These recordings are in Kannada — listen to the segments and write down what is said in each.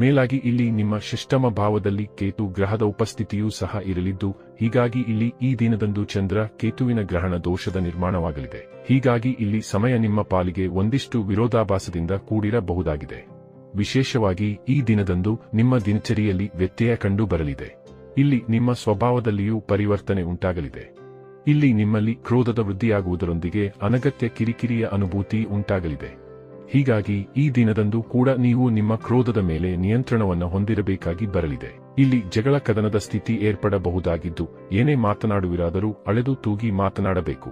ಮೇಲಾಗಿ ಇಲ್ಲಿ ನಿಮ್ಮ ಶಿಷ್ಟಮ ಭಾವದಲ್ಲಿ ಕೇತು ಗ್ರಹದ ಉಪಸ್ಥಿತಿಯೂ ಸಹ ಇರಲಿದ್ದು, ಹೀಗಾಗಿ ಇಲ್ಲಿ ಈ ದಿನದಂದು ಚಂದ್ರ ಕೇತುವಿನ ಗ್ರಹಣ ದೋಷದ ನಿರ್ಮಾಣವಾಗಲಿದೆ. ಹೀಗಾಗಿ ಇಲ್ಲಿ ಸಮಯ ನಿಮ್ಮ ಪಾಲಿಗೆ ಒಂದಿಷ್ಟು ವಿರೋಧಾಭಾಸದಿಂದ ಕೂಡಿರಬಹುದಾಗಿದೆ. ವಿಶೇಷವಾಗಿ ಈ ದಿನದಂದು ನಿಮ್ಮ ದಿನಚರಿಯಲ್ಲಿ ವ್ಯತ್ಯಯ ಕಂಡು ಬರಲಿದೆ ಇಲ್ಲಿ ನಿಮ್ಮ ಸ್ವಭಾವದಲ್ಲಿಯೂ ಪರಿವರ್ತನೆ ಉಂಟಾಗಲಿದೆ. ಇಲ್ಲಿ ನಿಮ್ಮಲ್ಲಿ ಕ್ರೋಧದ ವೃದ್ಧಿಯಾಗುವುದರೊಂದಿಗೆ ಅನಗತ್ಯ ಕಿರಿಕಿರಿಯ ಅನುಭೂತಿ ಉಂಟಾಗಲಿದೆ. ಹೀಗಾಗಿ ಈ ದಿನದಂದು ಕೂಡ ನೀವು ನಿಮ್ಮ ಕ್ರೋಧದ ಮೇಲೆ ನಿಯಂತ್ರಣವನ್ನು ಹೊಂದಿರಬೇಕಾಗಿ ಬರಲಿದೆ. ಇಲ್ಲಿ ಜಗಳ ಕದನದ ಸ್ಥಿತಿ ಏರ್ಪಡಬಹುದಾಗಿದ್ದು, ಏನೇ ಮಾತನಾಡುವಿರಾದರೂ ಅಳೆದು ತೂಗಿ ಮಾತನಾಡಬೇಕು.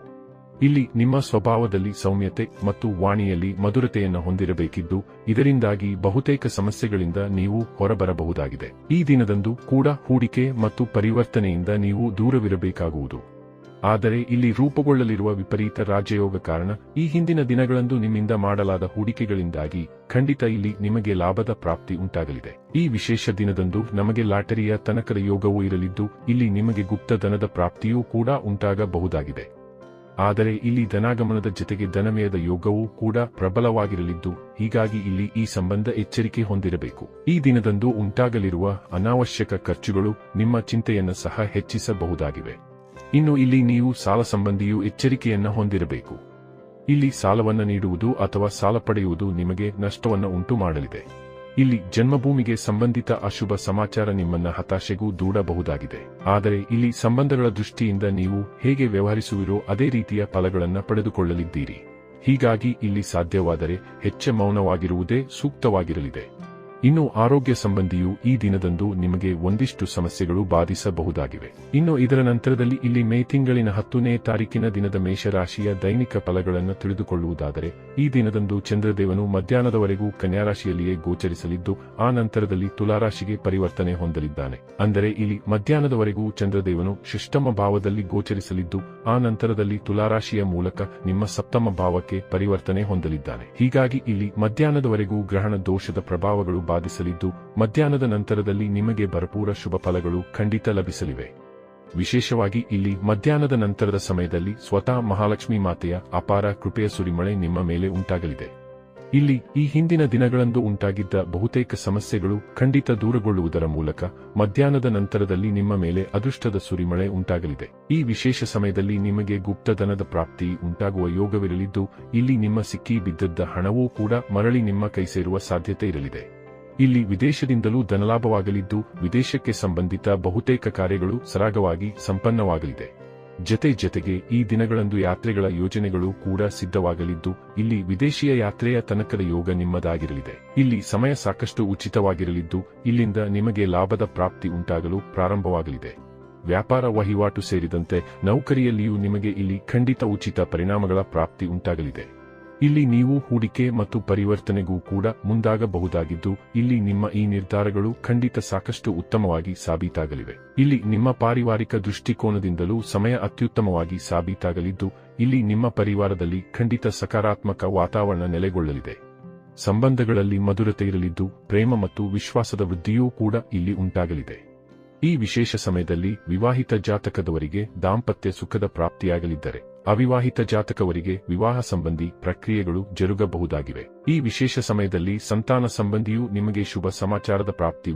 ಇಲ್ಲಿ ನಿಮ್ಮ ಸ್ವಭಾವದಲ್ಲಿ ಸೌಮ್ಯತೆ ಮತ್ತು ವಾಣಿಯಲ್ಲಿ ಮಧುರತೆಯನ್ನು ಹೊಂದಿರಬೇಕಿದ್ದು, ಇದರಿಂದಾಗಿ ಬಹುತೇಕ ಸಮಸ್ಯೆಗಳಿಂದ ನೀವು ಹೊರಬರಬಹುದಾಗಿದೆ. ಈ ದಿನದಂದು ಕೂಡ ಹೂಡಿಕೆ ಮತ್ತು ಪರಿವರ್ತನೆಯಿಂದ ನೀವು ದೂರವಿರಬೇಕಾಗುವುದು. ಆದರೆ ಇಲ್ಲಿ ರೂಪುಗೊಳ್ಳಲಿರುವ ವಿಪರೀತ ರಾಜಯೋಗ ಕಾರಣ ಈ ಹಿಂದಿನ ದಿನಗಳಂದು ನಿಮ್ಮಿಂದ ಮಾಡಲಾದ ಹೂಡಿಕೆಗಳಿಂದಾಗಿ ಖಂಡಿತ ಇಲ್ಲಿ ನಿಮಗೆ ಲಾಭದ ಪ್ರಾಪ್ತಿ ಉಂಟಾಗಲಿದೆ. ಈ ವಿಶೇಷ ದಿನದಂದು ನಮಗೆ ಲಾಟರಿಯ ತನಕದ ಯೋಗವೂ ಇರಲಿದ್ದು, ಇಲ್ಲಿ ನಿಮಗೆ ಗುಪ್ತಧನದ ಪ್ರಾಪ್ತಿಯೂ ಕೂಡ ಉಂಟಾಗಬಹುದಾಗಿದೆ. ಆದರೆ ಇಲ್ಲಿ ಧನಾಗಮನದ ಜೊತೆಗೆ ಧನಮಯದ ಯೋಗವೂ ಕೂಡ ಪ್ರಬಲವಾಗಿರಲಿದ್ದು, ಹೀಗಾಗಿ ಇಲ್ಲಿ ಈ ಸಂಬಂಧ ಎಚ್ಚರಿಕೆ ಹೊಂದಿರಬೇಕು. ಈ ದಿನದಂದು ಉಂಟಾಗಲಿರುವ ಅನಾವಶ್ಯಕ ಖರ್ಚುಗಳು ನಿಮ್ಮ ಚಿಂತೆಯನ್ನು ಸಹ ಹೆಚ್ಚಿಸಬಹುದಾಗಿವೆ. ಇನ್ನು ಇಲ್ಲಿ ನೀವು ಸಾಲ ಸಂಬಂಧಿಯೂ ಎಚ್ಚರಿಕೆಯನ್ನು ಹೊಂದಿರಬೇಕು. ಇಲ್ಲಿ ಸಾಲವನ್ನ ನೀಡುವುದು ಅಥವಾ ಸಾಲ ಪಡೆಯುವುದು ನಿಮಗೆ ನಷ್ಟವನ್ನು ಉಂಟು ಮಾಡಲಿದೆ ಇಲ್ಲಿ ಜನ್ಮಭೂಮಿಗೆ ಸಂಬಂಧಿತ ಅಶುಭ ಸಮಾಚಾರ ನಿಮ್ಮನ್ನ ಹತಾಶೆಗೂ ದೂಡಬಹುದಾಗಿದೆ. ಆದರೆ ಇಲ್ಲಿ ಸಂಬಂಧಗಳ ದೃಷ್ಟಿಯಿಂದ ನೀವು ಹೇಗೆ ವ್ಯವಹರಿಸುವಿರೋ ಅದೇ ರೀತಿಯ ಫಲಗಳನ್ನು ಪಡೆದುಕೊಳ್ಳಲಿದ್ದೀರಿ. ಹೀಗಾಗಿ ಇಲ್ಲಿ ಸಾಧ್ಯವಾದರೆ ಹೆಚ್ಚ ಮೌನವಾಗಿರುವುದೇ ಸೂಕ್ತವಾಗಿರಲಿದೆ. ಇನ್ನು ಆರೋಗ್ಯ ಸಂಬಂಧಿಯು ಈ ದಿನದಂದು ನಿಮಗೆ ಒಂದಿಷ್ಟು ಸಮಸ್ಯೆಗಳು ಬಾಧಿಸಬಹುದಾಗಿವೆ. ಇನ್ನು ಇದರ ನಂತರದಲ್ಲಿ ಇಲ್ಲಿ ಮೇ ತಿಂಗಳಿನ ಹತ್ತನೇ ತಾರೀಕಿನ ದಿನದ ಮೇಷರಾಶಿಯ ದೈನಿಕ ಫಲಗಳನ್ನು ತಿಳಿದುಕೊಳ್ಳುವುದಾದರೆ, ಈ ದಿನದಂದು ಚಂದ್ರದೇವನು ಮಧ್ಯಾಹ್ನದವರೆಗೂ ಕನ್ಯಾರಾಶಿಯಲ್ಲಿಯೇ ಗೋಚರಿಸಲಿದ್ದು, ಆ ನಂತರದಲ್ಲಿ ತುಲಾರಾಶಿಗೆ ಪರಿವರ್ತನೆ ಹೊಂದಲಿದ್ದಾನೆ. ಅಂದರೆ ಇಲ್ಲಿ ಮಧ್ಯಾಹ್ನದವರೆಗೂ ಚಂದ್ರದೇವನು ಶಿಷ್ಟಮ ಭಾವದಲ್ಲಿ ಗೋಚರಿಸಲಿದ್ದು, ಆ ನಂತರದಲ್ಲಿ ತುಲಾರಾಶಿಯ ಮೂಲಕ ನಿಮ್ಮ ಸಪ್ತಮ ಭಾವಕ್ಕೆ ಪರಿವರ್ತನೆ ಹೊಂದಲಿದ್ದಾನೆ. ಹೀಗಾಗಿ ಇಲ್ಲಿ ಮಧ್ಯಾಹ್ನದವರೆಗೂ ಗ್ರಹಣ ದೋಷದ ಪ್ರಭಾವಗಳು ಬಾಧಿಸಲಿದ್ದು, ಮಧ್ಯಾಹ್ನದ ನಂತರದಲ್ಲಿ ನಿಮಗೆ ಭರಪೂರ ಶುಭ ಫಲಗಳು ಖಂಡಿತ ಲಭಿಸಲಿವೆ. ವಿಶೇಷವಾಗಿ ಇಲ್ಲಿ ಮಧ್ಯಾಹ್ನದ ನಂತರದ ಸಮಯದಲ್ಲಿ ಸ್ವತಃ ಮಹಾಲಕ್ಷ್ಮಿ ಮಾತೆಯ ಅಪಾರ ಕೃಪೆಯ ಸುರಿಮಳೆ ನಿಮ್ಮ ಮೇಲೆ ಉಂಟಾಗಲಿದೆ. ಇಲ್ಲಿ ಈ ಹಿಂದಿನ ದಿನಗಳಂದು ಉಂಟಾಗಿದ್ದ ಬಹುತೇಕ ಸಮಸ್ಯೆಗಳು ಖಂಡಿತ ದೂರಗೊಳ್ಳುವುದರ ಮೂಲಕ ಮಧ್ಯಾಹ್ನದ ನಂತರದಲ್ಲಿ ನಿಮ್ಮ ಮೇಲೆ ಅದೃಷ್ಟದ ಸುರಿಮಳೆ ಉಂಟಾಗಲಿದೆ. ಈ ವಿಶೇಷ ಸಮಯದಲ್ಲಿ ನಿಮಗೆ ಗುಪ್ತಧನದ ಪ್ರಾಪ್ತಿ ಉಂಟಾಗುವ ಯೋಗವಿರಲಿದ್ದು, ಇಲ್ಲಿ ನಿಮ್ಮ ಸಿಕ್ಕಿ ಬಿದ್ದದ್ದ ಹಣವೂ ಕೂಡ ಮರಳಿ ನಿಮ್ಮ ಕೈ ಸೇರುವ ಸಾಧ್ಯತೆ ಇರಲಿದೆ. ಇಲ್ಲಿ ವಿದೇಶದಿಂದಲೂ ಧನಲಾಭವಾಗಲಿದ್ದು, ವಿದೇಶಕ್ಕೆ ಸಂಬಂಧಿತ ಬಹುತೇಕ ಕಾರ್ಯಗಳು ಸರಾಗವಾಗಿ ಸಂಪನ್ನವಾಗಲಿದೆ. ಜತೆ ಜತೆಗೆ ಈ ದಿನಗಳಂದು ಯಾತ್ರೆಗಳ ಯೋಜನೆಗಳು ಕೂಡ ಸಿದ್ಧವಾಗಲಿದ್ದು, ಇಲ್ಲಿ ವಿದೇಶಿಯ ಯಾತ್ರೆಯ ತನಕದ ಯೋಗ ನಿಮ್ಮದಾಗಿರಲಿದೆ. ಇಲ್ಲಿ ಸಮಯ ಸಾಕಷ್ಟು ಉಚಿತವಾಗಿರಲಿದ್ದು, ಇಲ್ಲಿಂದ ನಿಮಗೆ ಲಾಭದ ಪ್ರಾಪ್ತಿ ಉಂಟಾಗಲು ಪ್ರಾರಂಭವಾಗಲಿದೆ. ವ್ಯಾಪಾರ ವಹಿವಾಟು ಸೇರಿದಂತೆ ನೌಕರಿಯಲ್ಲಿಯೂ ನಿಮಗೆ ಇಲ್ಲಿ ಖಂಡಿತ ಉಚಿತ ಪರಿಣಾಮಗಳ ಪ್ರಾಪ್ತಿ ಉಂಟಾಗಲಿದೆ. ಇಲ್ಲಿ ನೀವು ಹೂಡಿಕೆ ಮತ್ತು ಪರಿವರ್ತನೆಗೂ ಕೂಡ ಮುಂದಾಗಬಹುದಾಗಿದ್ದು, ಇಲ್ಲಿ ನಿಮ್ಮ ಈ ನಿರ್ಧಾರಗಳು ಖಂಡಿತ ಸಾಕಷ್ಟು ಉತ್ತಮವಾಗಿ ಸಾಬೀತಾಗಲಿವೆ. ಇಲ್ಲಿ ನಿಮ್ಮ ಪಾರಿವಾರಿಕ ದೃಷ್ಟಿಕೋನದಿಂದಲೂ ಸಮಯ ಅತ್ಯುತ್ತಮವಾಗಿ ಸಾಬೀತಾಗಲಿದ್ದು, ಇಲ್ಲಿ ನಿಮ್ಮ ಪರಿವಾರದಲ್ಲಿ ಖಂಡಿತ ಸಕಾರಾತ್ಮಕ ವಾತಾವರಣ ನೆಲೆಗೊಳ್ಳಲಿದೆ. ಸಂಬಂಧಗಳಲ್ಲಿ ಮಧುರತೆ ಇರಲಿದ್ದು, ಪ್ರೇಮ ಮತ್ತು ವಿಶ್ವಾಸದ ವೃದ್ಧಿಯೂ ಕೂಡ ಇಲ್ಲಿ ಉಂಟಾಗಲಿದೆ. ಈ ವಿಶೇಷ ಸಮಯದಲ್ಲಿ ವಿವಾಹಿತ ಜಾತಕದವರಿಗೆ ದಾಂಪತ್ಯ ಸುಖದ ಪ್ರಾಪ್ತಿಯಾಗಲಿದ್ದರೆ, ಅವಿವಾಹಿತ ಜಾತಕವರಿಗೆ ವಿವಾಹ ಸಂಬಂಧಿ ಪ್ರಕ್ರಿಯೆಗಳು ಜರುಗಬಹುದಾಗಿವೆ. ಈ ವಿಶೇಷ ಸಮಯದಲ್ಲಿ ಸಂತಾನ ಸಂಬಂಧಿಯೂ ನಿಮಗೆ ಶುಭ ಸಮಾಚಾರದ ಪ್ರಾಪ್ತಿ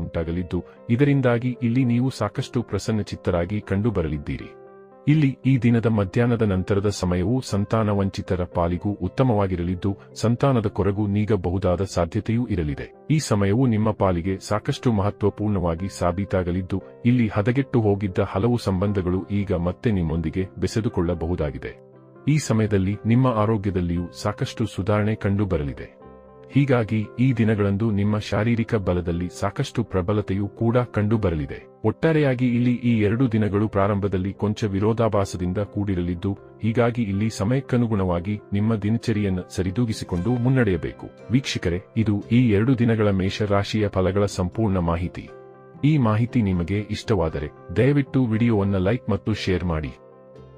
ಇದರಿಂದಾಗಿ ಇಲ್ಲಿ ನೀವು ಸಾಕಷ್ಟು ಪ್ರಸನ್ನಚಿತ್ತರಾಗಿ ಕಂಡುಬರಲಿದ್ದೀರಿ. ಇಲ್ಲಿ ಈ ದಿನದ ಮಧ್ಯಾಹ್ನದ ನಂತರದ ಸಮಯವು ಸಂತಾನ ವಂಚಿತರ ಪಾಲಿಗೂ ಉತ್ತಮವಾಗಿರಲಿದ್ದು, ಸಂತಾನದ ಕೊರಗು ನೀಗಬಹುದಾದ ಸಾಧ್ಯತೆಯೂ ಇರಲಿದೆ. ಈ ಸಮಯವು ನಿಮ್ಮ ಪಾಲಿಗೆ ಸಾಕಷ್ಟು ಮಹತ್ವಪೂರ್ಣವಾಗಿ ಸಾಬೀತಾಗಲಿದ್ದು, ಇಲ್ಲಿ ಹದಗೆಟ್ಟು ಹೋಗಿದ್ದ ಹಲವು ಸಂಬಂಧಗಳು ಈಗ ಮತ್ತೆ ನಿಮ್ಮೊಂದಿಗೆ ಬೆಸೆದುಕೊಳ್ಳಬಹುದಾಗಿದೆ. ಈ ಸಮಯದಲ್ಲಿ ನಿಮ್ಮ ಆರೋಗ್ಯದಲ್ಲಿಯೂ ಸಾಕಷ್ಟು ಸುಧಾರಣೆ ಕಂಡುಬರಲಿದೆ. ಹೀಗಾಗಿ ಈ ದಿನಗಳಂದು ನಿಮ್ಮ ಶಾರೀರಿಕ ಬಲದಲ್ಲಿ ಸಾಕಷ್ಟು ಪ್ರಬಲತೆಯು ಕೂಡ ಕಂಡುಬರಲಿದೆ. ಒಟ್ಟಾರೆಯಾಗಿ ಇಲ್ಲಿ ಈ ಎರಡು ದಿನಗಳು ಪ್ರಾರಂಭದಲ್ಲಿ ಕೊಂಚ ವಿರೋಧಾಭಾಸದಿಂದ ಕೂಡಿರಲಿದ್ದು, ಹೀಗಾಗಿ ಇಲ್ಲಿ ಸಮಯಕ್ಕನುಗುಣವಾಗಿ ನಿಮ್ಮ ದಿನಚರಿಯನ್ನು ಸರಿದೂಗಿಸಿಕೊಂಡು ಮುನ್ನಡೆಯಬೇಕು. ವೀಕ್ಷಕರೇ, ಇದು ಈ ಎರಡು ದಿನಗಳ ಮೇಷರಾಶಿಯ ಫಲಗಳ ಸಂಪೂರ್ಣ ಮಾಹಿತಿ. ಈ ಮಾಹಿತಿ ನಿಮಗೆ ಇಷ್ಟವಾದರೆ, ದಯವಿಟ್ಟು ವಿಡಿಯೋವನ್ನು ಲೈಕ್ ಮತ್ತು ಶೇರ್ ಮಾಡಿ.